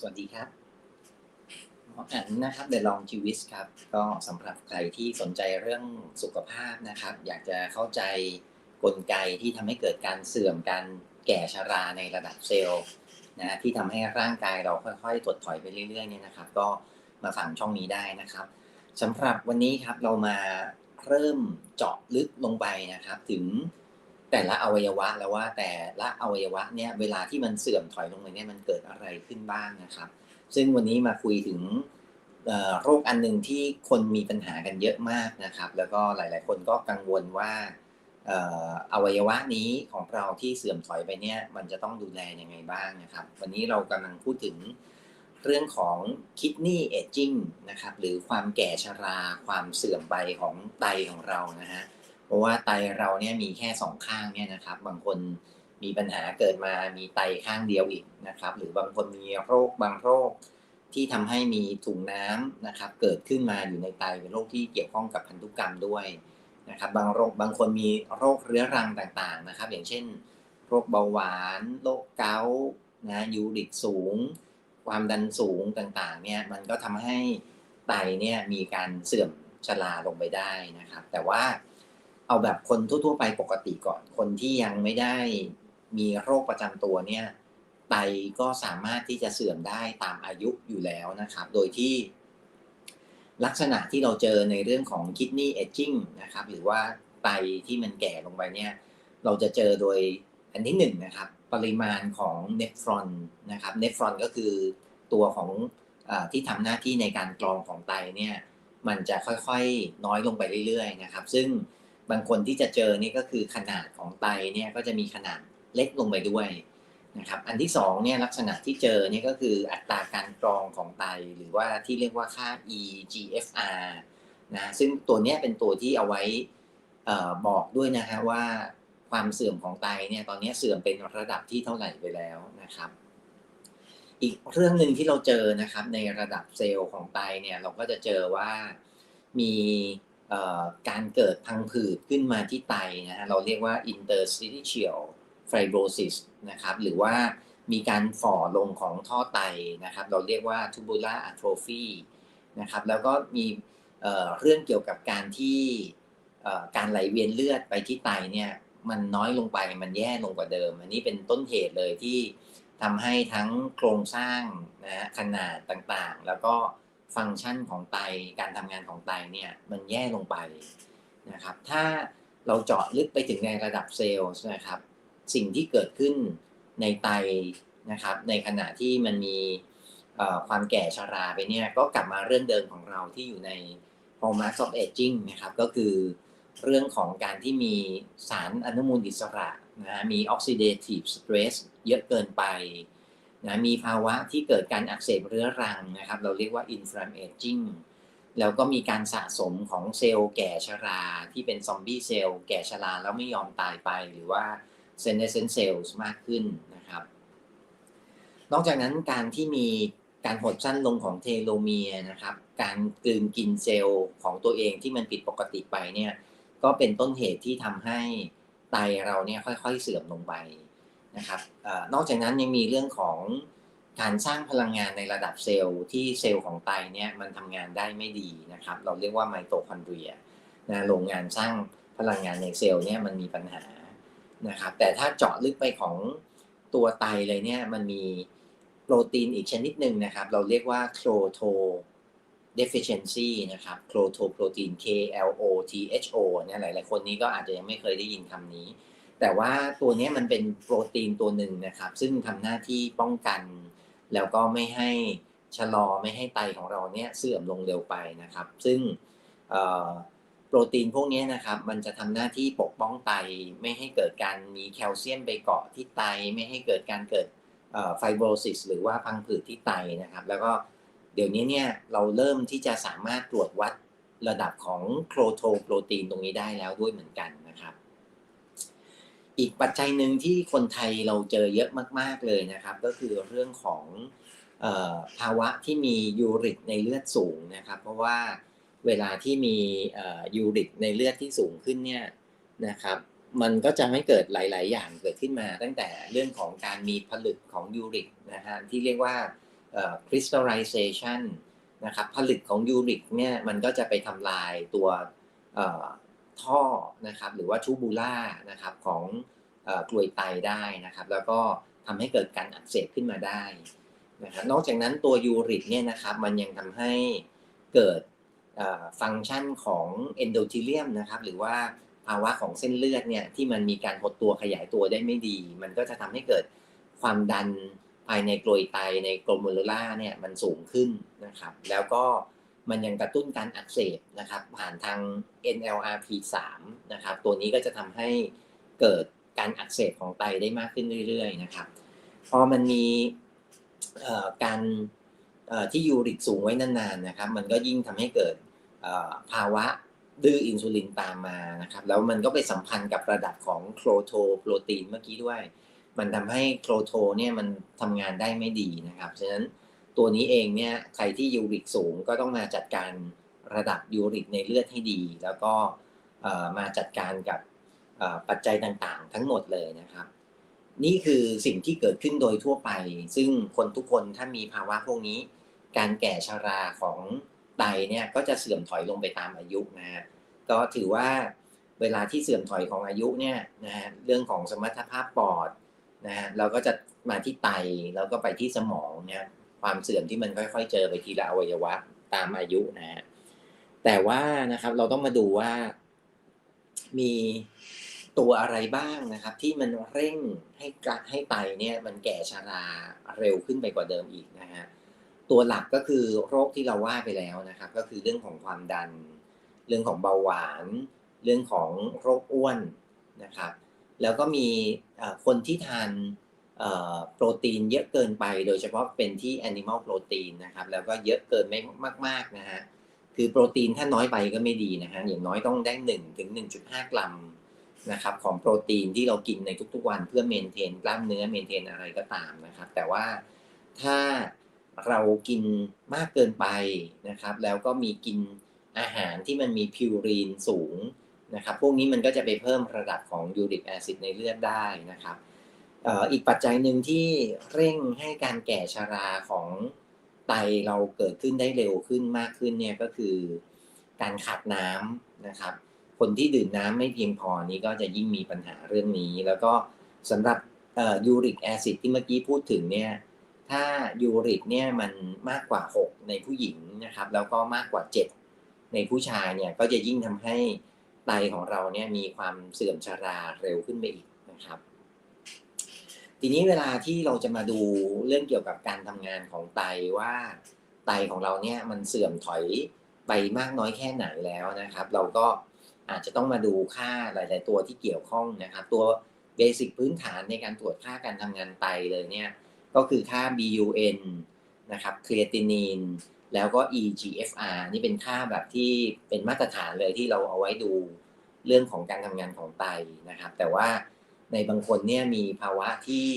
สวัสดีครับหมออันนะครับ The Long g w i s ครับ ก็สำหรับใครที่สนใจเรื่องสุขภาพนะครับ อยากจะเข้าใจกลไกที่ทำให้เกิดการเสื่อมการแก่ชราในระดับเซลล์นะที่ทำให้ร่างกายเราค่อยๆถดถอยไปเรื่อยๆเนี่ยนะครับ ก็มาฟังช่องนี้ได้นะครับสำหรับวันนี้ครับเรามาเริ่มเจาะลึกลงไปนะครับ ถึง แต่ละอวัยวะแล้วว่าแต่ละอวัยวะเนี่ยเวลาที่มันเสื่อมถอยลงไปเนี่ยมันเกิดอะไรขึ้นบ้างนะครับ ซึ่งวันนี้มาคุยถึงโรคอันหนึ่งที่คนมีปัญหากันเยอะมากนะครับ แล้วก็หลาย ๆ คนก็กังวลว่าอวัยวะนี้ของเราที่เสื่อมถอยไปเนี่ยมันจะต้องดูแลยังไงบ้างนะครับ วันนี้เรากำลังพูดถึงเรื่องของ kidney aging นะครับหรือความแก่ชราความเสื่อมไปของไตของเรานะฮะ เพราะว่าไตเราเนี่ยมีแค่สองข้างเนี่ยนะครับ บางคนมีปัญหาเกิดมามีไตข้างเดียวอีกนะครับ หรือบางคนมีโรคบางโรคที่ทำให้มีถุงน้ำนะครับ เกิดขึ้นมาอยู่ในไตเป็นโรคที่เกี่ยวข้องกับพันธุกรรมด้วยนะครับ บางโรคบางคนมีโรคเรื้อรังต่างๆนะครับ อย่างเช่น โรคเบาหวานโรคเกาต์นะยูริกสูง ความดันสูงต่างๆเนี่ยมันก็ทำให้ไตเนี่ยมีการเสื่อมชราลงไปได้นะครับ แต่ว่า เอาแบบคนทั่วๆไปปกติก่อน คนที่ยังไม่ได้มีโรคประจำตัวเนี่ย ไตก็สามารถที่จะเสื่อมได้ตามอายุอยู่แล้วนะครับ โดยที่ ลักษณะที่เราเจอในเรื่องของ kidney aging นะครับ หรือว่าไตที่มันแก่ลงไปเนี่ย เราจะเจอโดยอันที่หนึ่งนะครับ ปริมาณของเนฟรอนนะครับ เนฟรอนก็คือตัวของอที่ทำหน้าที่ในการกรองของไตเนี่ย มันจะค่อยๆ น้อยลงไปเรื่อยๆ นะครับ ซึ่ง บางคนที่จะเจอนี่ก็คือขนาดของไตเนี่ยก็จะมีขนาดเล็กลงไปด้วยนะครับอันที่สองเนี่ยลักษณะที่เจอเนี่ยก็คืออัตราการกรองของไต หรือว่าที่เรียกว่าค่า eGFR นะซึ่งตัวนี้เป็นตัวที่เอาไว้บอกด้วยนะฮะว่าความเสื่อมของไตเนี่ยตอนนี้เสื่อมเป็นระดับที่เท่าไหร่ไปแล้วนะครับ อีกเรื่องหนึ่งที่เราเจอนะครับในระดับเซลล์ของไตเนี่ยเราก็จะเจอว่ามี การเกิดพังผืดขึ้นมาที่ไตนะฮะเราเรียกว่า interstitial fibrosis นะครับหรือว่ามีการฝ่อลงของท่อไตนะครับ เราเรียกว่า tubular atrophy นะครับแล้วก็มีเรื่องเกี่ยวกับการที่การไหลเวียนเลือดไปที่ไตเนี่ยมันน้อยลงไปมันแย่ลงกว่าเดิม อันนี้เป็นต้นเหตุเลยที่ทำให้ทั้งโครงสร้างนะขนาดต่างๆ แล้วก็ ฟังก์ชันของไตการทำงานของไตเนี่ยมันแย่ลงไปนะครับ ถ้าเราเจาะลึกไปถึงในระดับเซลล์นะครับ สิ่งที่เกิดขึ้นในไตนะครับ ในขณะที่มันมีความแก่ชาราไปเนี่ยก็กลับมาเรื่องเดิมของเราที่อยู่ใน hallmarks of aging นะครับก็คือเรื่องของการที่มีสารอนุมูลอิสระนะมี oxidative stress เยอะเกินไป นะมีภาวะที่เกิดการอักเสบเรื้อรังนะครับ เราเรียกว่า inflammaging แล้วก็มีการสะสมของเซลล์แก่ชราที่เป็นซอมบี้เซลล์แก่ชราแล้วไม่ยอมตายไปหรือว่า senescent cells มากขึ้นนะครับ นอกจากนั้นการที่มีการหดสั้นลงของเทโลเมียนะครับ การกลืนกินเซลล์ของตัวเองที่มันผิดปกติไปเนี่ยก็เป็นต้นเหตุที่ทำให้ไตเราเนี่ยค่อยๆเสื่อมลงไป นะครับนอกจากนั้นยังมีเรื่องของการสร้างพลังงานในระดับเซลล์ที่เซลล์ของไตเนี่ยมันทำงานได้ไม่ดีนะครับ เราเรียกว่าไมโตคอนเดรียนะโรงงานสร้างพลังงานในเซลล์เนี่ยมันมีปัญหานะครับ แต่ถ้าเจาะลึกไปของตัวไตเลยเนี่ยมันมีโปรตีนอีกชนิดหนึ่งนะครับ เราเรียกว่าโครโท deficiency นะครับโครโทโปรตีน K L O T H O เนี่ยหลาย ๆ คนนี้ก็อาจจะยังไม่เคยได้ยินคำนี้ แต่ว่าตัวนี้มันเป็นโปรตีนตัวหนึ่งนะครับ ซึ่งทำหน้าที่ป้องกัน แล้วก็ไม่ให้ชะลอไม่ให้ไตของเราเนี่ยเสื่อมลงเร็วไปนะครับ ซึ่งโปรตีนพวกนี้นะครับมันจะทำหน้าที่ปกป้องไตไม่ให้เกิดการมีแคลเซียมไปเกาะที่ไตไม่ให้เกิดการเกิดไฟโบรซิสหรือว่าพังผืดที่ไตนะครับ แล้วก็เดี๋ยวนี้เนี่ยเราเริ่มที่จะสามารถตรวจวัดระดับของโครโทโปรตีนตรงนี้ได้แล้วด้วยเหมือนกันน อีกปัจจัยหนึ่งที่คนไทยเราเจอเยอะมาก ๆเลยนะครับ ก็คือเรื่องของภาวะที่มียูริกในเลือดสูงนะครับ เพราะว่าเวลาที่มียูริกในเลือดที่สูงขึ้นเนี่ยนะครับ มันก็จะไม่เกิดหลาย ๆ อย่างเกิดขึ้นมา ตั้งแต่เรื่องของการมีผลึกของยูริกนะฮะที่เรียกว่า crystallization นะครับผลึกของยูริกเนี่ยมันก็จะไปทำลายตัว ท่อนะครับหรือว่าทูบูล่านะครับของกลวยไตได้นะครับ แล้วก็ทำให้เกิดการอักเสบขึ้นมาได้นะครับนอกจากนั้นตัวยูริกเนี่ยนะครับมันยังทำให้เกิดฟังก์ชันของเอนโดทีเลียมนะครับหรือว่าภาวะของเส้นเลือดเนี่ยที่มันมีการหดตัวขยายตัวได้ไม่ดี มันก็จะทำให้เกิดความดันภายในกลวยไตในกลมมูลล่าเนี่ยมันสูงขึ้นนะครับ แล้วก็ มันยังกระตุ้นการอักเสบนะครับ ผ่านทาง NLRP3 นะครับ ตัวนี้ก็จะทำให้เกิดการอักเสบของไตได้มากขึ้นเรื่อย ๆ นะครับ พอมันมีการที่ยูริกสูงไว้นานๆนะครับ มันก็ยิ่งทำให้เกิดภาวะดื้ออินซูลินตามมานะครับ แล้วมันก็ไปสัมพันธ์กับระดับของโครโทโปรตีนเมื่อกี้ด้วย มันทำให้โครโทเนี่ยมันทำงานได้ไม่ดีนะครับ ฉะนั้น ตัวนี้เองเนี่ยใครที่ยูริกสูงก็ต้องมาจัดการระดับยูริกในเลือดให้ดี แล้วก็มาจัดการกับปัจจัยต่างๆ ทั้งหมดเลยนะครับ นี่คือสิ่งที่เกิดขึ้นโดยทั่วไป ซึ่งคนทุกคนถ้ามีภาวะพวกนี้ การแก่ชราของไตเนี่ยก็จะเสื่อมถอยลงไปตามอายุนะฮะก็ถือว่าเวลาที่เสื่อมถอยของอายุเนี่ยนะฮะเรื่องของสมรรถภาพปอดนะฮะเราก็จะมาที่ไตแล้วก็ไปที่สมองเนี่ย ความเสื่อมที่มันค่อยๆ เจอไปทีละอวัยวะตามอายุนะฮะแต่ว่านะครับเราต้องมาดูว่า มีตัวอะไรบ้างนะครับ ที่มันเร่งให้กระให้ไตเนี่ย มันแก่ชราเร็วขึ้นไปกว่าเดิมอีกนะฮะตัวหลักก็คือโรคที่เราว่าไปแล้วนะครับ ก็คือเรื่องของความดัน เรื่องของเบาหวาน เรื่องของโรคอ้วนนะครับ แล้วก็มีคนที่ทาน โปรตีนเยอะเกินไป โดยเฉพาะเป็นที่ animal protein นะครับ แล้วก็เยอะเกินไม่มาก ๆ นะฮะ คือโปรตีนถ้าน้อยไปก็ไม่ดีนะฮะ อย่างน้อยต้องได้1ถึง1.5 กรัมนะครับของโปรตีนที่เรากินในทุกๆวันเพื่อเมนเทนกล้ามเนื้อเมนเทนอะไรก็ตามนะครับ แต่ว่าถ้าเรากินมากเกินไปนะครับ แล้วก็มีกินอาหารที่มันมีพิวรีนสูงนะครับ พวกนี้มันก็จะไปเพิ่มระดับของยูริกแอซิดในเลือดได้นะครับ อีกปัจจัยหนึ่งที่เร่งให้การแก่ชาราของไตเราเกิดขึ้นได้เร็วขึ้นมากขึ้นเนี่ยก็คือการขาดน้ำนะครับ คนที่ดื่มน้ำไม่เพียงพอนี้ก็จะยิ่งมีปัญหาเรื่องนี้ แล้วก็สำหรับยูริกแอซิดที่เมื่อกี้พูดถึงเนี่ยถ้ายูริกเนี่ยมันมากกว่า 6 ในผู้หญิงนะครับ แล้วก็มากกว่า 7 ในผู้ชายเนี่ยก็จะยิ่งทำให้ไตของเราเนี่ยมีความเสื่อมชาราเร็วขึ้นไปอีกนะครับ ทีนี้เวลาที่เราจะมาดูเรื่องเกี่ยวกับการทำงานของไตว่าไตของเราเนี่ยมันเสื่อมถอยไปมากน้อยแค่ไหนแล้วนะครับ เราก็อาจจะต้องมาดูค่าหลาย ๆ ตัวที่เกี่ยวข้องนะครับ ตัวเบสิกพื้นฐานในการตรวจค่าการทำงานไตเลยเนี่ยก็คือค่า BUN นะครับครีเอตินินแล้วก็ EGFR นี่เป็นค่าแบบที่เป็นมาตรฐานเลยที่เราเอาไว้ดูเรื่องของการทำงานของไตนะครับ แต่ว่า ในบางคนเนี่ยมีภาวะที่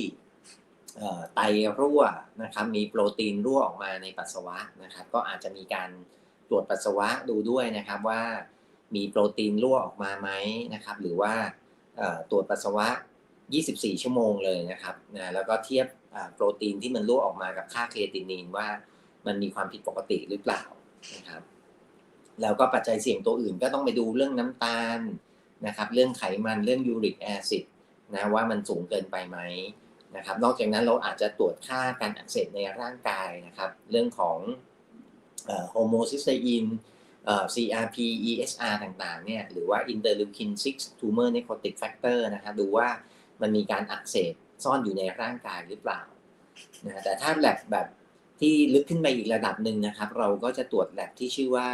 ไตรั่วนะครับ มีโปรตีนรั่วออกมาในปัสสาวะนะครับ ก็อาจจะมีการตรวจปัสสาวะดูด้วยนะครับว่ามีโปรตีนรั่วออกมาไหมนะครับ หรือว่าตรวจปัสสาวะ 24 ชั่วโมงเลยนะครับนะแล้วก็เทียบโปรตีนที่มันรั่วออกมากับค่าเครตินินว่ามันมีความผิดปกติหรือเปล่านะครับแล้วก็ปัจจัยเสี่ยงตัวอื่นก็ต้องไปดูเรื่องน้ำตาลนะครับ เรื่องไขมันเรื่องยูริกแอซิด นะว่ามันสูงเกินไปไหมนะครับ นอกจากนั้นเราอาจจะตรวจค่าการอักเสบในร่างกายนะครับ เรื่องของโฮโมซิสเตอิน CRP ESR ต่างๆเนี่ยหรือว่า interleukin 6 tumor necrotic factor นะครับดูว่ามันมีการอักเสบซ่อนอยู่ในร่างกายหรือเปล่านะแต่ถ้าแลบแบบที่ลึกขึ้นไปอีกระดับหนึ่งนะครับ เราก็จะตรวจแลบที่ชื่อว่า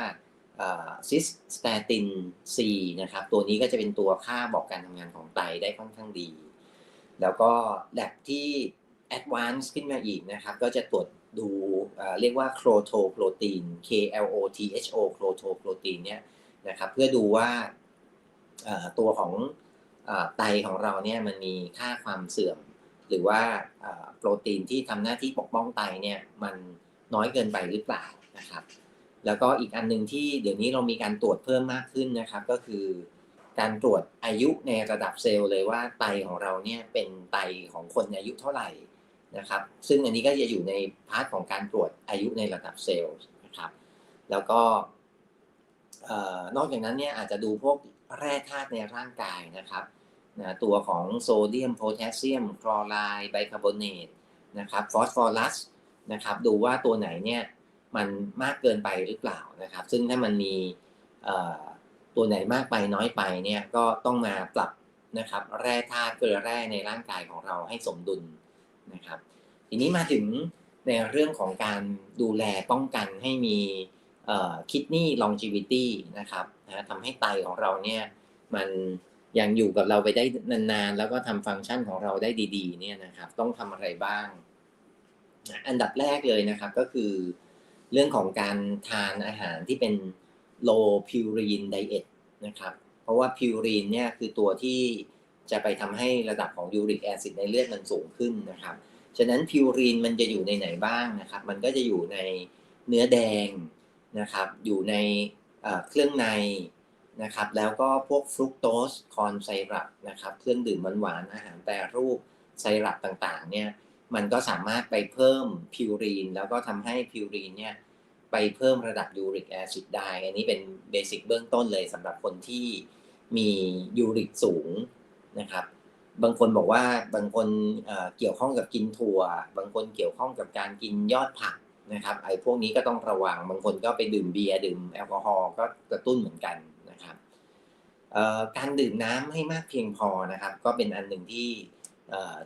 ซิสสเตติน C นะครับ ตัวนี้ก็จะเป็นตัวค่าบอกการทำงานของไตได้ค่อนข้างดี แล้วก็แลบที่ Advanced ขึ้นมาอีกนะครับ ก็จะตรวจดูเรียกว่าโครโทโปรตีน K L O T H O โครโทโปรตีนเนี่ยนะครับเพื่อดูว่าตัวของไตของเราเนี่ยมันมีค่าความเสื่อม หรือว่าโปรตีนที่ทำหน้าที่ปกป้องไตเนี่ยมันน้อยเกินไปหรือเปล่านะครับ แล้วก็อีกอันหนึ่งที่เดี๋ยวนี้เรามีการตรวจเพิ่มมากขึ้นนะครับ ก็คือ การตรวจอายุในระดับเซลล์เลยว่าไตของเราเนี่ยเป็นไตของคนอายุเท่าไหร่นะครับ ซึ่งอันนี้ก็จะอยู่ในพาร์ทของการตรวจอายุในระดับเซลล์นะครับ แล้วก็นอกจากนั้นเนี่ยอาจจะดูพวกแร่ธาตุในร่างกายนะครับนะตัวของโซเดียมโพแทสเซียม คลอไรด์ไบคาร์บอเนตนะครับฟอสฟอรัสนะครับดูว่าตัวไหนเนี่ย มันมากเกินไปหรือเปล่านะครับ ซึ่งถ้ามันมีตัวไหนมากไปน้อยไปเนี่ยก็ต้องมาปรับนะครับ แร่ธาตุเกลือแร่ในร่างกายของเราให้สมดุลนะครับ ทีนี้มาถึงในเรื่องของการดูแลป้องกันให้มีคิดนี่ longevity นะครับนะทำให้ไตของเราเนี่ยมันยังอยู่กับเราไปได้นานๆ แล้วก็ทำฟังก์ชันของเราได้ดี ๆ เนี่ยนะครับ ต้องทำอะไรบ้าง อันดับแรกเลยนะครับก็คือ เรื่องของการทานอาหารที่เป็น low purine diet นะครับ เพราะว่า purine เนี่ยคือตัวที่จะไปทำให้ระดับของ uric acid ในเลือดมันสูงขึ้นนะครับ ฉะนั้นพิวรีนมันจะอยู่ในไหนบ้างนะครับ มันก็จะอยู่ในเนื้อแดงนะครับ อยู่ในเครื่องในนะครับ แล้วก็พวกฟรุกโตสคอนไซรัปนะครับ เครื่องดื่มหวานๆอาหารแปรรูปไซรัปต่างๆเนี่ย มันก็สามารถไปเพิ่มพิวรีน แล้วก็ทำให้พิวรีนเนี่ยไปเพิ่มระดับยูริกแอซิดได้ อันนี้เป็นเบสิกเบื้องต้นเลยสำหรับคนที่มียูริกสูงนะครับ บางคนบอกว่าบางคนเกี่ยวข้องกับกินถั่ว บางคนเกี่ยวข้องกับการกินยอดผักนะครับ ไอ้พวกนี้ก็ต้องระวัง บางคนก็ไปดื่มเบียร์ดื่มแอลกอฮอล์ก็กระตุ้นเหมือนกันนะครับการดื่มน้ำให้มากเพียงพอนะครับ ก็เป็นอันหนึ่งที่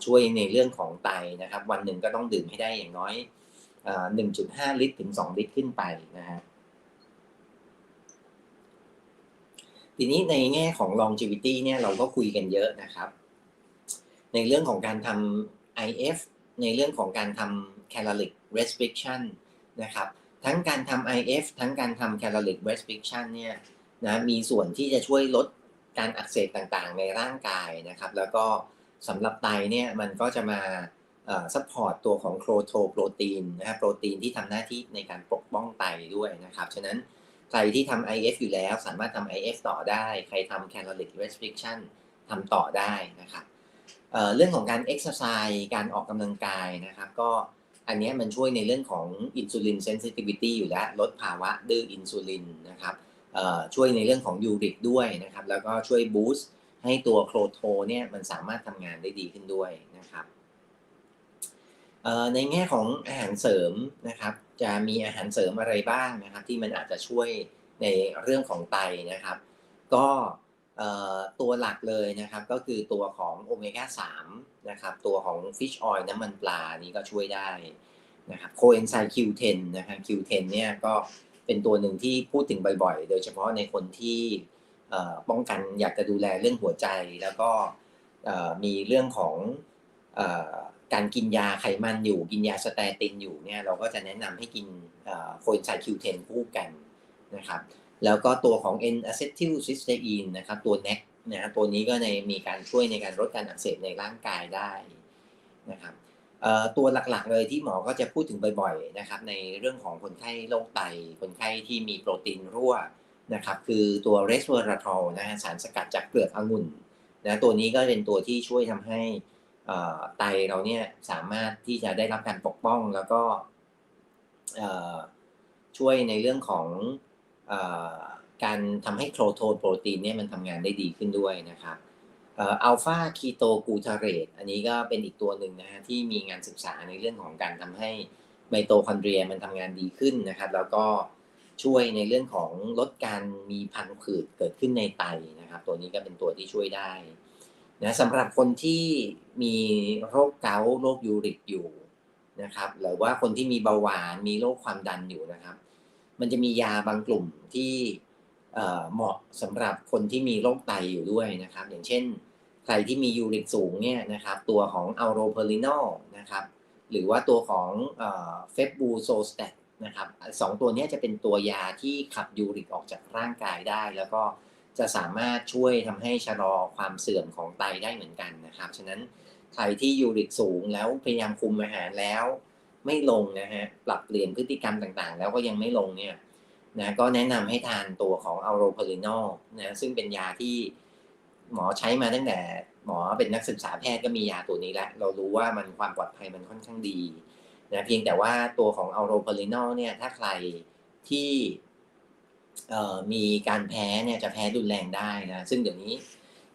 ช่วยในเรื่องของไตนะครับ วันหนึ่งก็ต้องดื่มให้ได้อย่างน้อย 1.5 ลิตรถึง 2 ลิตรขึ้นไปนะฮะทีนี้ในแง่ของ longevity เนี่ยเราก็คุยกันเยอะนะครับ ในเรื่องของการทำ IF ในเรื่องของการทำ caloric restriction นะครับ ทั้งการทำ IF ทั้งการทำ caloric restriction เนี่ยนะมีส่วนที่จะช่วยลดการอักเสบต่างๆ ในร่างกายนะครับ แล้วก็ สำหรับไตเนี่ยมันก็จะมาซัพพอร์ตตัวของโครโทโปรตีนนะครับโปรตีนที่ทำหน้าที่ในการปกป้องไตด้วยนะครับ ฉะนั้นใครที่ทำ IF อยู่แล้วสามารถทำ IF ต่อได้ ใครทำ caloric restriction ทำต่อได้นะครับเเรื่องของการ exercise การออกกำลังกายนะครับ ก็อันนี้มันช่วยในเรื่องของ insulin sensitivity อยู่แล้ว ลดภาวะดื้ออินซูลินนะครับช่วยในเรื่องของยูริกด้วยนะครับ แล้วก็ช่วยบูสต์ ให้ตัวโครโทเนี่ยมันสามารถทำงานได้ดีขึ้นด้วยนะครับในแง่ของอาหารเสริมนะครับ จะมีอาหารเสริมอะไรบ้างนะครับ ที่มันอาจจะช่วยในเรื่องของไตนะครับ ก็ตัวหลักเลยนะครับก็คือตัวของโอเมก้า3นะครับตัวของฟิชออยล์น้ำมันปลานี้ก็ช่วยได้นะครับโคเอนไซม์ Q10 นะครับ Q10 เนี่ยก็เป็นตัวหนึ่งที่พูดถึงบ่อยๆ โดยเฉพาะในคนที่ ป้องกันอยากจะดูแลเรื่องหัวใจแล้วก็มีเรื่องของการกินยาไขมันอยู่ กินยาสเตตินอยู่เนี่ยเราก็จะแนะนำให้กินโคเอนไซม์ Q10 คู่กันนะครับแล้วก็ตัวของ N acetyl c y s t e i n นะครับตัว NEC นะตัวนี้ก็ในมีการช่วยในการลดการอักเสบในร่างกายได้นะครับตัวหลักๆเลยที่หมอก็จะพูดถึงบ่อยๆนะครับในเรื่องของคนไข้โรคไตคนไข้ที่มีโปรตีนรั่ว นะครับคือตัว resveratrol นะฮะสารสกัดจากเปลือกองุ่นนะตัวนี้ก็เป็นตัวที่ช่วยทำให้ไตเราเนี่ยสามารถที่จะได้รับการปกป้องแล้วก็ช่วยในเรื่องของการทำให้โครโทนโปรตีนเนี่ยมันทำงานได้ดีขึ้นด้วยนะครับอัลฟาคีโตกูทาเรตอันนี้ก็เป็นอีกตัวหนึ่งนะฮะที่มีงานศึกษาในเรื่องของการทำให้ไมโตคอนเดรียมันทำงานดีขึ้นนะครับ แล้วก็ ช่วยในเรื่องของลดการมีพังผืดเกิดขึ้นในไตนะครับ ตัวนี้ก็เป็นตัวที่ช่วยได้นะสำหรับคนที่มีโรคเกาต์โรคยูริกอยู่นะครับหรือว่าคนที่มีเบาหวานมีโรคความดันอยู่นะครับ มันจะมียาบางกลุ่มที่เหมาะสำหรับคนที่มีโรคไตอยู่ด้วยนะครับ อย่างเช่น ใครที่มียูริกสูงเนี่ยนะครับ ตัวของอัลโรเพอรินอลนะครับ หรือว่าตัวของเฟบบูโซสเตต นะครับสองตัวนี้จะเป็นตัวยาที่ขับยูริกออกจากร่างกายได้ แล้วก็จะสามารถช่วยทำให้ชะลอความเสื่อมของไตได้เหมือนกันนะครับ ฉะนั้นใครที่ยูริกสูงแล้วพยายามคุมอาหารแล้ว ไม่ลงนะฮะปรับเปลี่ยนพฤติกรรมต่างๆ แล้วก็ยังไม่ลงเนี่ยนะก็แนะนำให้ทานตัวของอัลโรพารินอลนะซึ่งเป็นยาที่หมอใช้มาตั้งแต่หมอเป็นนักศึกษาแพทย์ก็มียาตัวนี้แล้ว เรารู้ว่ามันความปลอดภัยมันค่อนข้างดี นะเพียงแต่ว่าตัวของอัลโรพารินอลเนี่ยถ้าใครที่มีการแพ้เนี่ยจะแพ้รุนแรงได้นะซึ่งเดี๋ยวนี้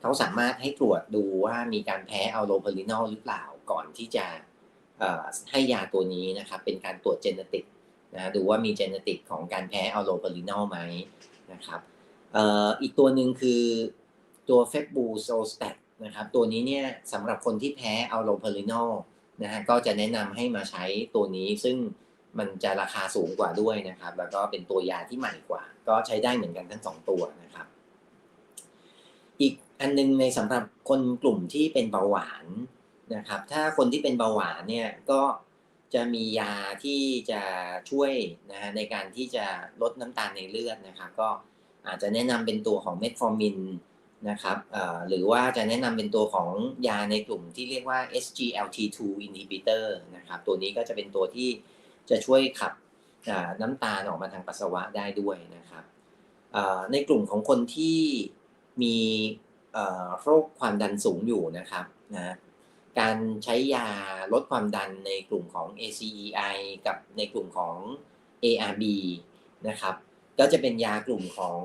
เขาสามารถให้ตรวจดูว่ามีการแพ้อัลโรพารินอลหรือเปล่าก่อนที่จะให้ยาตัวนี้นะครับเป็นการตรวจเจเนติกนะดูว่ามีเจเนติกของการแพ้อัลโรพารินอลไหมนะครับอีกตัวหนึ่งคือตัวเฟบบูโซสเตนะครับตัวนี้เนี่ยสำหรับคนที่แพ้อัลโรพารินอล นะฮะก็จะแนะนำให้มาใช้ตัวนี้ซึ่งมันจะราคาสูงกว่าด้วยนะครับ แล้วก็เป็นตัวยาที่ใหม่กว่า ก็ใช้ได้เหมือนกันทั้งสองตัวนะครับ อีกอันนึงในสำหรับคนกลุ่มที่เป็นเบาหวานนะครับ ถ้าคนที่เป็นเบาหวานเนี่ยก็จะมียาที่จะช่วยนะในการที่จะลดน้ำตาลในเลือดนะครับ ก็อาจจะแนะนำเป็นตัวของเมทฟอร์มิน นะครับหรือว่าจะแนะนำเป็นตัวของยาในกลุ่มที่เรียกว่า SGLT2 inhibitor นะครับ ตัวนี้ก็จะเป็นตัวที่จะช่วยขับน้ำตาลออกมาทางปัสสาวะได้ด้วยนะครับในกลุ่มของคนที่มีโรคความดันสูงอยู่นะครับนะการใช้ยาลดความดันในกลุ่มของ ACEI กับในกลุ่มของ ARB นะครับ ก็จะเป็นยากลุ่มของ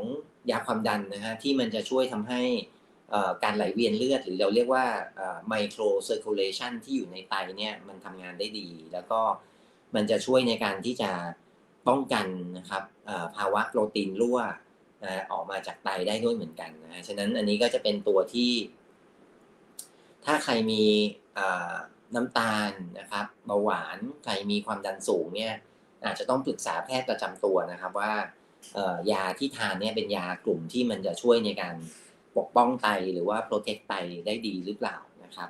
ยาความดันนะฮะที่มันจะช่วยทำให้การไหลเวียนเลือด หรือเราเรียกว่าไมโครเซอร์คูลเลชันที่อยู่ในไตเนี่ยมันทำงานได้ดี แล้วก็มันจะช่วยในการที่จะป้องกันนะครับภาวะโปรตีนรั่วออกมาจากไตได้ด้วยเหมือนกันนะฉะนั้นอันนี้ก็จะเป็นตัวที่ ถ้าใครมีน้ำตาลนะครับเบาหวานใครมีความดันสูงเนี่ยอาจจะต้องปรึกษาแพทย์ประจำตัวนะครับว่า ยาที่ทานเนี่ยเป็นยากลุ่มที่มันจะช่วยในการปกป้องไตหรือว่าโปรเทคไตได้ดีหรือเปล่านะครับ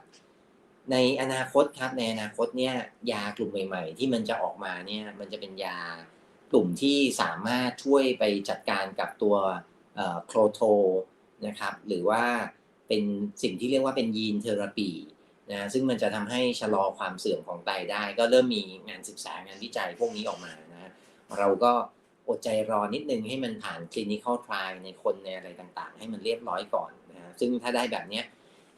ในอนาคตครับในอนาคตเนี่ยยากลุ่มใหม่ ๆ ที่มันจะออกมาเนี่ยมันจะเป็นยากลุ่มที่สามารถช่วยไปจัดการกับตัวโครโทนะครับหรือว่าเป็นสิ่งที่เรียกว่าเป็นยีนเทอราปีนะซึ่งมันจะทำให้ชะลอความเสื่อมของไตได้ ก็เริ่มมีงานศึกษางานวิจัยพวกนี้ออกมานะเราก็ อดใจรอนิดนึงให้มันผ่านคลินิคอลทริในคนในอะไรต่างๆ ให้มันเรียบร้อยก่อนนะซึ่งถ้าได้แบบนี้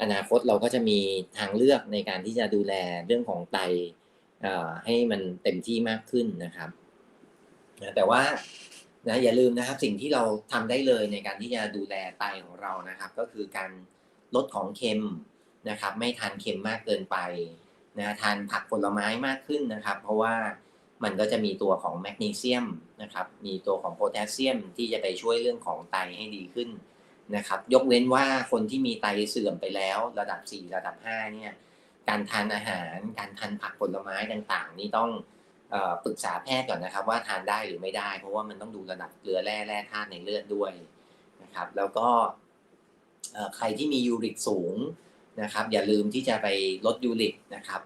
อนาคตเราก็จะมีทางเลือกในการที่จะดูแลเรื่องของไตให้มันเต็มที่มากขึ้นนะครับแต่ว่านะอย่าลืมนะครับสิ่งที่เราทำได้เลยในการที่จะดูแลไตของเรานะครับ ก็คือการลดของเค็มนะครับ ไม่ทานเค็มมากเกินไปนะทานผักผลไม้มากขึ้นนะครับ เพราะว่า มันก็จะมีตัวของแมกนีเซียมนะครับ มีตัวของโพแทสเซียมที่จะไปช่วยเรื่องของไตให้ดีขึ้นนะครับ ยกเว้นว่าคนที่มีไตเสื่อมไปแล้ว ระดับ 4 ระดับ5เนี่ย การทานอาหาร การทานผักผลไม้ต่างๆ นี่ต้องปรึกษาแพทย์ก่อนนะครับ ว่าทานได้หรือไม่ได้ เพราะว่ามันต้องดูระดับเกลือแร่แร่ธาตุในเลือดด้วยนะครับ แล้วก็ใครที่มียูริกสูงนะครับ อย่าลืมที่จะไปลดยูริกนะครับ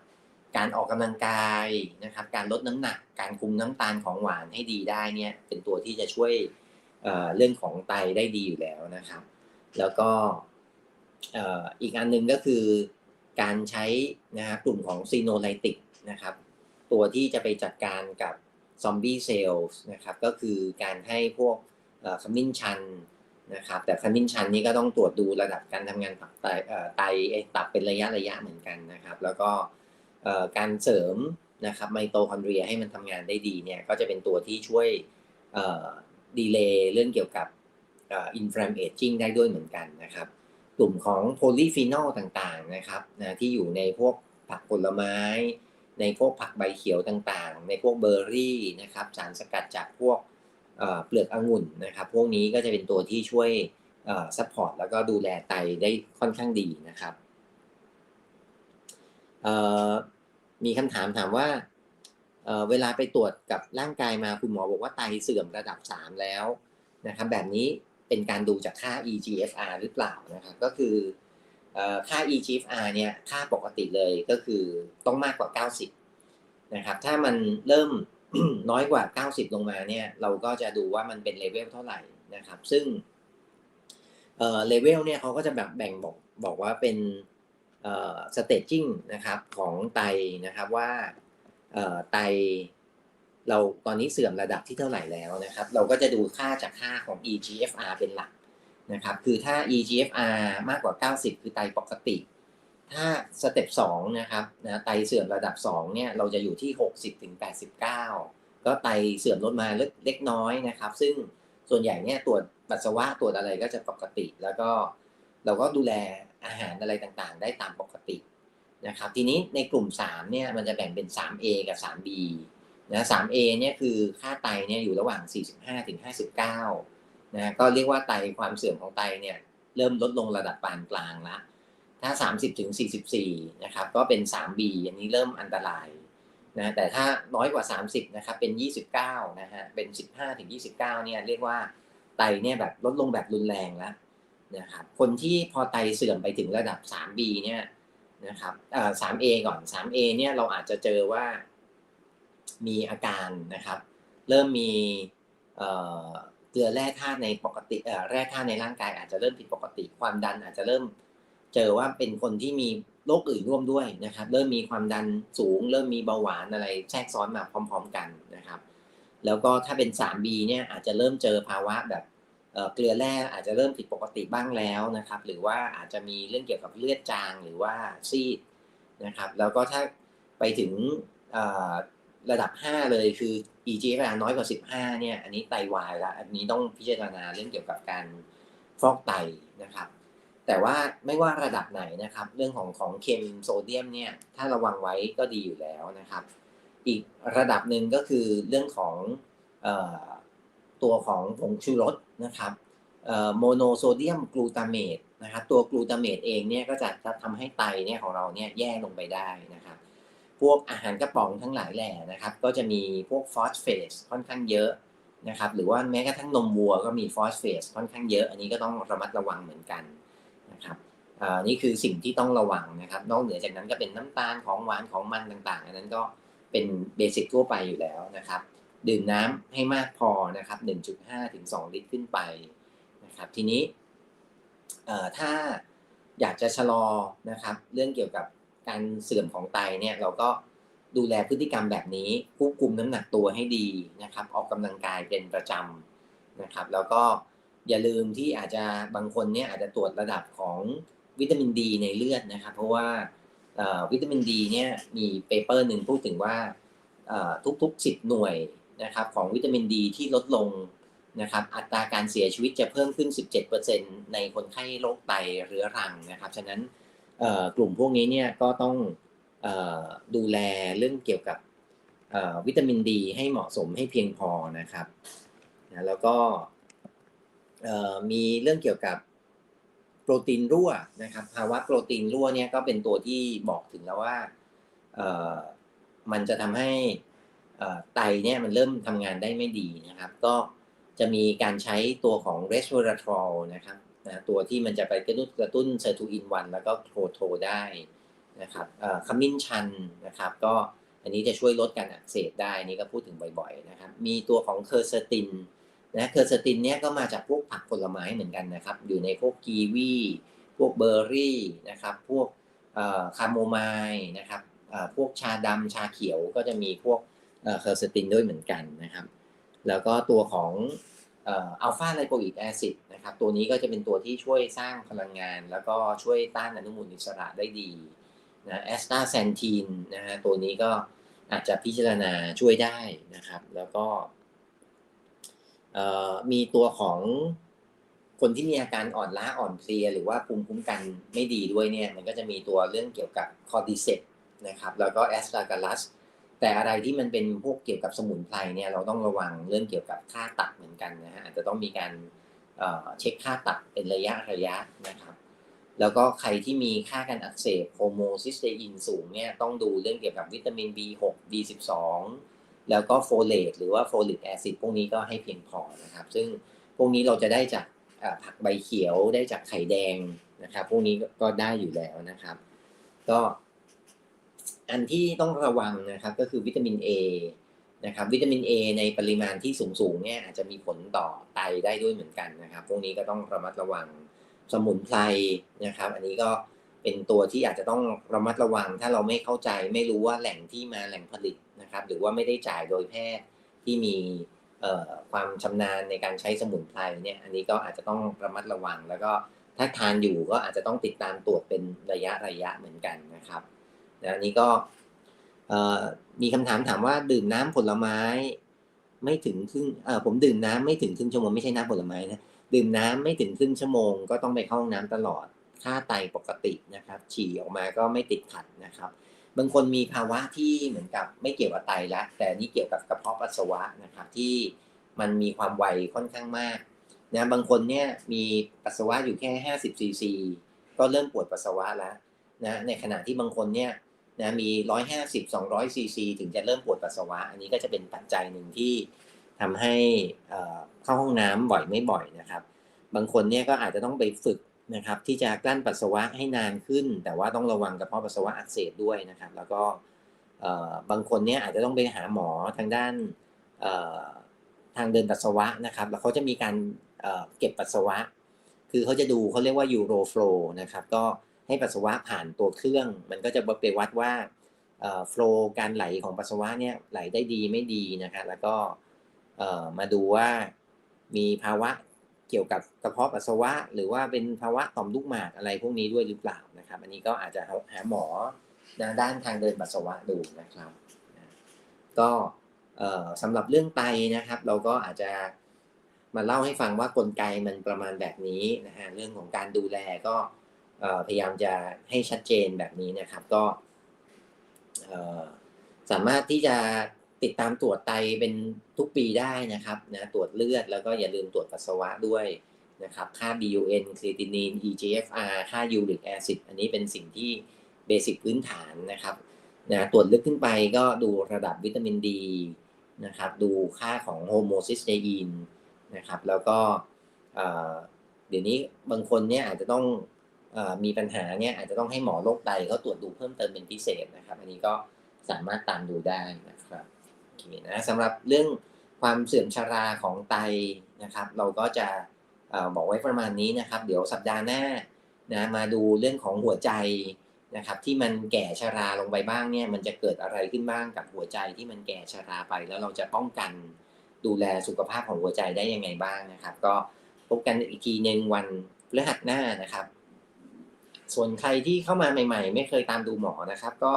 การออกกำลังกายนะครับ การลดน้ำหนัก การคุมน้ำตาลของหวานให้ดีได้เนี่ย เป็นตัวที่จะช่วยเรื่องของไตได้ดีอยู่แล้วนะครับ แล้วก็อีกอันหนึ่งก็คือการใช้นะครับกลุ่มของซีโนไลติกนะครับ ตัวที่จะไปจัดการกับซอมบี้เซลล์นะครับ ก็คือการให้พวกขมิ้นชันนะครับ แต่ขมิ้นชันนี้ก็ต้องตรวจดูระดับการทำงานตับไตไตตับเป็นระยะระยะเหมือนกันนะครับ แล้วก็ การเสริมนะครับไมโตคอนเดรียให้มันทำงานได้ดีเนี่ยก็จะเป็นตัวที่ช่วยดีเลย์เรื่องเกี่ยวกับอินฟลามเอจจิ้งได้ด้วยเหมือนกันนะครับ กลุ่มของโพลีฟีนอลต่างๆนะครับนะที่อยู่ในพวกผักผลไม้ ในพวกผักใบเขียวต่างๆ ในพวกเบอร์รี่นะครับสารสกัดจากพวกเปลือกองุ่นนะครับ พวกนี้ก็จะเป็นตัวที่ช่วยซัพพอร์ตแล้วก็ดูแลไตได้ค่อนข้างดีนะครับ มีคำถามถามว่าเเวลาไปตรวจกับร่างกายมาคุณหมอบอกว่าไตเสื่อมระดับ 3 แล้วนะครับแบบนี้เป็นการดูจากค่า eGFR หรือเปล่านะครับก็คือค่า eGFR เนี่ยค่าปกติเลยก็คือต้องมากกว่า 90นะครับถ้ามันเริ่มน้อยกว่า 90 ลงมาเนี่ยเราก็จะดูว่ามันเป็นเลเวลเท่าไหร่นะครับซึ่งเลเวลเนี่ยเขาก็จะแบบแบ่งบอกบอกว่าเป็น สเตจจิ้งนะครับของไตนะครับว่าไตเราตอนนี้เสื่อมระดับที่เท่าไหร่แล้วนะครับ เราก็จะดูค่าจากค่าของ eGFR เป็นหลักนะครับ คือถ้า eGFR มากกว่า 90 คือไตปกติ ถ้าสเต็ปสองนะครับนะไตเสื่อมระดับสองเนี่ยเราจะอยู่ที่หกสิบถึงแปดสิบเก้าก็ไตเสื่อมลดมาเล็กน้อยนะครับ ซึ่งส่วนใหญ่เนี่ยตรวจปัสสาวะตรวจอะไรก็จะปกติแล้วก็ เราก็ดูแลอาหารอะไรต่างๆ ได้ตามปกตินะครับทีนี้ในกลุ่ม 3 เนี่ยมันจะแบ่งเป็น 3A กับ 3B นะ 3A เนี่ยคือค่าไตเนี่ยอยู่ระหว่าง 45ถึง59นะก็เรียกว่าไตความเสื่อมของไตเนี่ยเริ่มลดลงระดับปานกลางแล้วถ้า 30ถึง44นะครับก็เป็น 3B อันนี้เริ่มอันตรายนะแต่ถ้าน้อยกว่า 30นะครับเป็น 29นะฮะเป็น 15ถึง29เนี่ยเรียกว่าไตเนี่ยแบบลดลงแบบรุนแรงแล้ว นะครับคนที่พอไตเสื่อมไปถึงระดับ 3B เนี่ยนะครับเอ่อ 3A ก่อน 3A เนี่ยเราอาจจะเจอว่ามีอาการนะครับ เริ่มมีเอ่อเกลือแร่ธาตุในปกติเอ่อแร่ธาตุในร่างกายอาจจะเริ่มผิดปกติ ความดันอาจจะเริ่มเจอว่าเป็นคนที่มีโรคอื่นร่วมด้วยนะครับ เริ่มมีความดันสูง เริ่มมีเบาหวานอะไรแทรกซ้อนมาพร้อม ๆ กันนะครับ แล้วก็ถ้าเป็น 3B เนี่ยอาจจะเริ่มเจอภาวะแบบ เกลือแร่อาจจะเริ่มผิดปกติบ้างแล้วนะครับ หรือว่าอาจจะมีเรื่องเกี่ยวกับเลือดจางหรือว่าซีดนะครับ แล้วก็ถ้าไปถึงระดับ 5 เลยคือ EGFR น้อยกว่า 15 เนี่ย อันนี้ไตวายแล้วอันนี้ต้องพิจารณาเรื่องเกี่ยวกับการฟอกไตนะครับ แต่ว่าไม่ว่าระดับไหนนะครับ เรื่องของของเคมโซเดียมเนี่ย ถ้าระวังไว้ก็ดีอยู่แล้วนะครับ อีกระดับหนึ่งก็คือเรื่องของตัวของผงชูรส นะครับโมโนโซเดียมกลูตาเมตนะครับตัวกลูตาเมตเองเนี่ยก็จะทำให้ไตเนี่ยของเราเนี่ยแย่ลงไปได้นะครับพวกอาหารกระป๋องทั้งหลายแหล่นะครับ ก็จะมีพวกฟอสเฟตค่อนข้างเยอะนะครับหรือว่าแม้กระทั่งนมวัวก็มีฟอสเฟตค่อนข้างเยอะ อันนี้ก็ต้องระมัดระวังเหมือนกันนะครับนี่คือสิ่งที่ต้องระวังนะครับ นอกเหนือจากนั้นก็เป็นน้ำตาลของหวานของมันต่างๆ อันนั้นก็เป็นเบสิกทั่วไปอยู่แล้วนะครับ ดื่มน้ำให้มากพอนะครับ1.5ถึง2ลิตรขึ้นไปนะครับทีนี้ถ้าอยากจะชะลอนะครับ เรื่องเกี่ยวกับการเสื่อมของไตเนี่ยเราก็ดูแลพฤติกรรมแบบนี้ควบคุมน้ำหนักตัวให้ดีนะครับ ออกกำลังกายเป็นประจำนะครับ แล้วก็อย่าลืมที่อาจจะบางคนเนี่ยอาจจะตรวจระดับของวิตามินดีในเลือดนะครับ เพราะว่าวิตามินดีเนี่ยมีเปเปอร์หนึ่งพูดถึงว่าทุกๆ 10 หน่วย นะครับของวิตามินดีที่ลดลงนะครับอัตราการเสียชีวิตจะเพิ่มขึ้น 17%ในคนไข้โรคไตเรื้อรังนะครับ ฉะนั้นกลุ่มพวกนี้เนี่ยก็ต้องดูแลเรื่องเกี่ยวกับวิตามินดีให้เหมาะสมให้เพียงพอนะครับแล้วก็มีเรื่องเกี่ยวกับโปรตีนรั่วนะครับภาวะโปรตีนรั่วเนี่ยก็เป็นตัวที่บอกถึงแล้วว่ามันจะทำให้ ไตเนี่ยมันเริ่มทำงานได้ไม่ดีนะครับ ก็จะมีการใช้ตัวของ resveratrol นะครับนะตัวที่มันจะไปกระตุ้นกระตุ้นเซอร์ทูอินวันแล้วก็โคโทได้นะครับขมิ้นชันนะครับ ก็อันนี้จะช่วยลดการอักเสบได้นี่ก็พูดถึงบ่อยๆนะครับ มีตัวของเคอร์เซตินนะเคอร์เซตินเนี่ยก็มาจากพวกผักผลไม้เหมือนกันนะครับ อยู่ในพวกกีวีพวกเบอร์รี่นะครับ พวกคาโมไมล์นะครับพวกชาดำชาเขียวก็จะมีพวก เคอร์เซตินด้วยเหมือนกันนะครับ แล้วก็ตัวของอัลฟาไลโปอิกแอซิดนะครับ ตัวนี้ก็จะเป็นตัวที่ช่วยสร้างพลังงาน แล้วก็ช่วยต้านอนุมูลอิสระได้ดีนะแอสตาแซนทีนนะฮะตัวนี้ก็อาจจะพิจารณาช่วยได้นะครับ แล้วก็มีตัวของคนที่มีอาการอ่อนล้าอ่อนเพลียหรือว่าภูมิคุ้มกันไม่ดีด้วยเนี่ย มันก็จะมีตัวเรื่องเกี่ยวกับคอร์ดิเซปนะครับ แล้วก็แอสตาการัส แต่อะไรที่มันเป็นพวกเกี่ยวกับสมุนไพรเนี่ยเราต้องระวังเรื่องเกี่ยวกับค่าตับเหมือนกันนะฮะอาจจะต้องมีการเช็คค่าตับเป็นระยะระยะนะครับ แล้วก็ใครที่มีค่าการอักเสบโฮโมซิสเตอินสูงเนี่ยต้องดูเรื่องเกี่ยวกับวิตามิน B6 B12 แล้วก็โฟเลตหรือว่าโฟลิกแอซิดพวกนี้ก็ให้เพียงพอนะครับ ซึ่งพวกนี้เราจะได้จากผักใบเขียวได้จากไข่แดงนะครับ พวกนี้ก็ได้อยู่แล้วนะครับ ก็ อันที่ต้องระวังนะครับก็คือวิตามิน A นะครับวิตามิน A ในปริมาณที่สูงๆเนี่ยอาจจะมีผลต่อไตได้ด้วยเหมือนกันนะครับ พวกนี้ก็ต้องระมัดระวังสมุนไพรนะครับ อันนี้ก็เป็นตัวที่อาจจะต้องระมัดระวัง ถ้าเราไม่เข้าใจไม่รู้ว่าแหล่งที่มาแหล่งผลิตนะครับ หรือว่าไม่ได้จ่ายโดยแพทย์ที่มีความชำนาญในการใช้สมุนไพรเนี่ยอันนี้ก็อาจจะต้องระมัดระวัง แล้วก็ถ้าทานอยู่ก็อาจจะต้องติดตามตรวจเป็นระยะระยะเหมือนกันนะครับ นะนี้ก็มีคำถามถามว่าดื่มน้ำผลไม้ ไม่ถึงครึ่งผมดื่มน้ำไม่ถึงครึ่งชั่วโมงไม่ใช่น้ำผลไม้นะดื่มน้ำไม่ถึงครึ่งชั่วโมงก็ต้องไปเข้าห้องน้ำตลอด ค่าไตปกตินะครับ ฉี่ออกมาก็ไม่ติดขัดนะครับ บางคนมีภาวะที่เหมือนกับไม่เกี่ยวกับไตแล้วแต่นี่เกี่ยวกับกระเพาะปัสสาวะนะครับที่มันมีความไวค่อนข้างมากนะบางคนเนี่ยมีปัสสาวะอยู่แค่ 50ซีซีก็เริ่มปวดปัสสาวะแล้วนะในขณะที่บางคนเนี่ย นะมี 150 200ซีซีถึงจะเริ่มปวดปัสสาวะ อันนี้ก็จะเป็นปัจจัยหนึ่งที่ทำให้เข้าห้องน้ำบ่อยไม่บ่อยนะครับ บางคนเนี่ยก็อาจจะต้องไปฝึกนะครับที่จะกลั้นปัสสาวะให้นานขึ้น แต่ว่าต้องระวังกระเพาะปัสสาวะอักเสบด้วยนะครับ แล้วก็บางคนเนี่ยอาจจะต้องไปหาหมอทางด้านทางเดินปัสสาวะนะครับ แล้วเขาจะมีการเอ่อเก็บปัสสาวะ คือเขาจะดูเขาเรียกว่ายูโรโฟลนะครับ ก็ ให้ปัสสาวะผ่านตัวเครื่อง มันก็จะไปวัดว่าโฟล์การไหลของปัสสาวะเนี่ยไหลได้ดีไม่ดีนะครับแล้วก็มาดูว่ามีภาวะเกี่ยวกับกระเพาะปัสสาวะ หรือว่าเป็นภาวะต่อมลูกหมากอะไรพวกนี้ด้วยหรือเปล่านะครับ อันนี้ก็อาจจะหาหมอนะด้านทางเดินปัสสาวะดูนะครับ ก็สำหรับเรื่องไตนะครับ เราก็อาจจะมาเล่าให้ฟังว่ากลไกมันประมาณแบบนี้นะฮะเรื่องของการดูแลก็ พยายามจะให้ชัดเจนแบบนี้นะครับ ก็สามารถที่จะติดตามตรวจไตเป็นทุกปีได้นะครับนะตรวจเลือดแล้วก็อย่าลืมตรวจปัสสาวะด้วยนะครับค่า BUN ครีตินิน EGFR ค่า uric acid อันนี้เป็นสิ่งที่เบสิกพื้นฐานนะครับนะตรวจลึกขึ้นไปก็ดูระดับวิตามินดีนะครับ ดูค่าของโฮโมซิสเตอีนนะครับ แล้วก็เดี๋ยวนี้บางคนเนี่ยอาจจะต้อง มีปัญหาเนี่ยอาจจะต้องให้หมอโรคไตเขาตรวจดูเพิ่มเติมเป็นพิเศษนะครับ อันนี้ก็สามารถตามดูได้นะครับโอเคนะสำหรับเรื่องความเสื่อมชราของไตนะครับ เราก็จะอบอกไว้ประมาณนี้นะครับ เดี๋ยวสัปดาห์หน้านะมาดูเรื่องของหัวใจนะครับที่มันแก่ชราลงไปบ้างเนี่ยมันจะเกิดอะไรขึ้นบ้างกับหัวใจที่มันแก่ชราไป แล้วเราจะป้องกันดูแลสุขภาพของหัวใจได้ยังไงบ้างนะครับ ก็พบกันอีกทีหนึ่งวันพฤหัสหน้านะครับ ส่วนใครที่เข้ามาใหม่ ๆ ไม่เคยตามดูหมอนะครับ ก็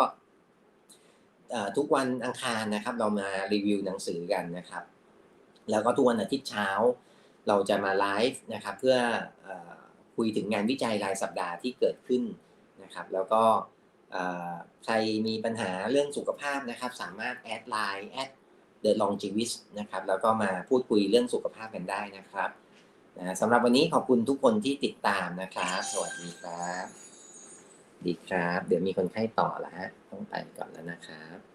ทุกวันอังคารนะครับ เรามารีวิวหนังสือกันนะครับ แล้วก็ทุกวันอาทิตย์เช้า เราจะมาไลฟ์นะครับ เพื่ออคุยถึงงานวิจัยรายสัปดาห์ที่เกิดขึ้นนะครับ แล้วก็ใครมีปัญหาเรื่องสุขภาพนะครับ สามารถแอดไลน์แอด The Longivist นะครับ แล้วก็มาพูดคุยเรื่องสุขภาพกันได้นะครับ นะสำหรับวันนี้ขอบคุณทุกคนที่ติดตามนะครับ สวัสดีครับ ดีครับ เดี๋ยวมีคนไข้ต่อแล้วฮะ ต้องไปก่อนแล้วนะครับ